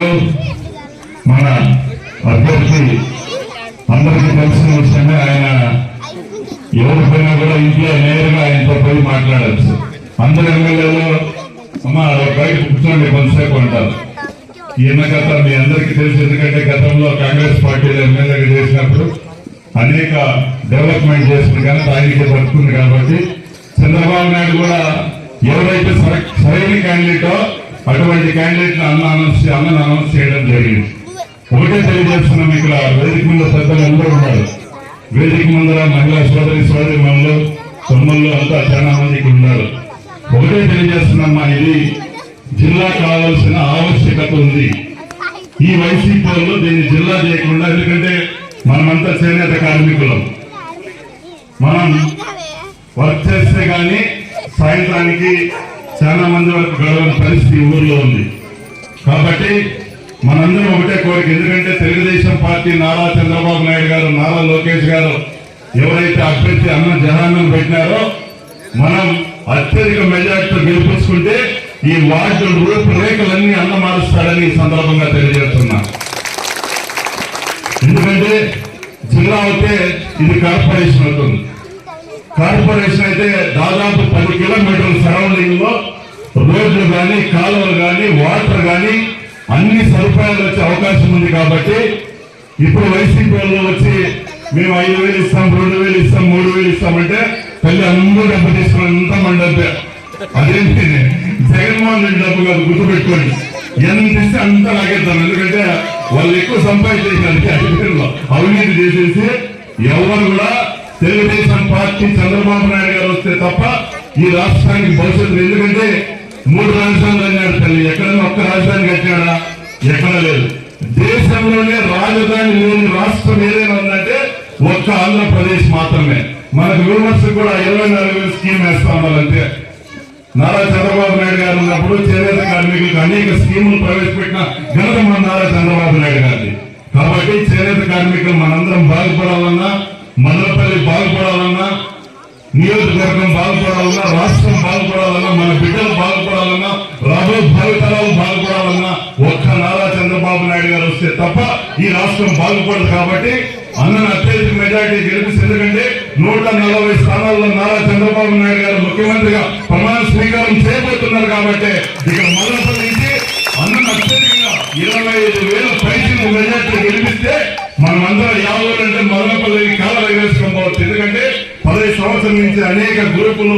మన అభ్యర్థి అందరికీ తెలిసిన విషయమే ఆయన ఎవరిపైనా కూడా ఇంట్లో నేరుగా ఆయనతో పోయి మాట్లాడచ్చు. అందరు ఎమ్మెల్యేలో అమ్మ బయట కూర్చోండి కొంతసేపు అంటారు. ఈయన గత మీ అందరికీ తెలుసు ఎందుకంటే గతంలో కాంగ్రెస్ పార్టీలో ఎమ్మెల్యేగా చేసినప్పుడు అనేక డెవలప్మెంట్ చేసింది ఘనత ఆయనకి పడుతుంది కాబట్టి చంద్రబాబు నాయుడు కూడా ఎవరైతే సరైన క్యాండిడేటో అటువంటి క్యాండిడేట్ అన్న అనౌన్స్ అన్నను అనౌన్స్ చేయడం జరిగింది. ఒకటే తెలియజేస్తున్నాం ఇక్కడ వేదిక ముందు పెద్దలు అందరూ ఉన్నారు. వేదిక ముందర మహిళా సోదరి సోదరి మనులు తమ్ముళ్ళు అంతా చాలా మందికి ఉన్నారు. ఒకటే తెలియజేస్తున్నామ్మా ఇది జిల్లా కావాల్సిన ఆవశ్యకత ఉంది. ఈ వైసీపీ వాళ్ళు దీన్ని జిల్లా చేయకుండా ఎందుకంటే మనమంతా చేనేత కార్మికులం. మనం వర్క్ చేస్తే కానీ సాయంత్రానికి చాలా మంది వరకు గడవని పరిస్థితి ఈ ఊర్లో ఉంది. కాబట్టి మనందరం ఒకటే కోరిక. ఎందుకంటే తెలుగుదేశం పార్టీ నారా చంద్రబాబు నాయుడు గారు నారా లోకేష్ గారు ఎవరైతే అభ్యర్థి అన్న జనాన్నం పెట్టినారో మనం అత్యధిక మెజార్టీతో గెలిపించుకుంటే ఈ వార్డు రూపురేఖలన్నీ అన్న మారుస్తాడని ఈ సందర్భంగా తెలియజేస్తున్నా. ఎందుకంటే జిల్లా అయితే ఇది కార్పొరేషన్ అవుతుంది. కార్పొరేషన్ అయితే దాదాపు పది కిలోమీటర్ల సరౌండింగ్లో రోడ్లు కానీ కాలువలు కానీ వాటర్ కానీ అన్ని సదుపాయాలు వచ్చే అవకాశం ఉంది కాబట్టి ఇప్పుడు వైసీపీ వాళ్ళు వచ్చి మేము ఐదు వేలు ఇస్తాం రెండు వేలు ఇస్తాం మూడు వేలు ఇస్తామంటే తల్లి అందరూ డబ్బు తీసుకుని అంతా మన డబ్బే. అదేంటి? జగన్మోహన్ రెడ్డి డబ్బు కాదు గుర్తుపెట్టుకోండి. ఎంత ఇస్తే అంత లాగేస్తాను ఎందుకంటే వాళ్ళు ఎక్కువ సంపాదించేసి అధికారులు. అవినీతి చేసేసి ఎవరు కూడా తెలుగుదేశం పార్టీ చంద్రబాబు నాయుడు గారు వస్తే తప్ప ఈ రాష్ట్రానికి భవిష్యత్తు ఎందుకంటే మూడు రాజధానులు అన్నాడు తల్లి. ఎక్కడైనా ఒక్క రాజధాని కట్టాడా? ఎక్కడ లేదు. దేశంలోనే రాజధాని లేని రాష్ట్రం ఏదైనా ఉందంటే ఒక్క ఆంధ్రప్రదేశ్ మాత్రమే. మనకు రూమర్స్ కూడా ఇరవై నాలుగు వేలు స్కీమ్ వేస్తా ఉండాలంటే నారా చంద్రబాబు నాయుడు గారు ఉన్నప్పుడు చేనేత కార్మికులకు అనేక స్కీములు ప్రవేశపెట్టిన ఘనత మన నారా చంద్రబాబు నాయుడు గారిది. కాబట్టి చేనేత కార్మికులు మనందరం బాగుపడాలన్నా మదనపల్లి బాగుపడాలన్నా నియోజకవర్గం బాగుపడాలన్నా రాష్ట్రం బాగుపడాలన్నా మన బిడ్డలు బాగుపడాలన్నా రాబో భావితరాలు బాగుపడాలన్నా ఒక్క నారా చంద్రబాబు నాయుడు గారు వస్తే తప్ప ఈ రాష్ట్రం బాగుపడదు కాబట్టి అన్నను అత్యధిక మెజార్టీ గెలిపిస్తే ఎందుకంటే నూట నలభై స్థానాల్లో నారా చంద్రబాబు నాయుడు గారు ముఖ్యమంత్రిగా ప్రమాణ స్వీకారం చేయబోతున్నారు కాబట్టి ఇక్కడ మదనపల్లి నుంచి అన్నను అత్యధికంగా ఇరవై ఐదు వేల పైసలు మెజార్టీ గెలిపిస్తే మనం అందరం యాభై అంటే మదనపల్లి కాలం వేసుకోబోతుంది ఎందుకంటే పదహైదు సంవత్సరం నుంచి అనేక గ్రూపులు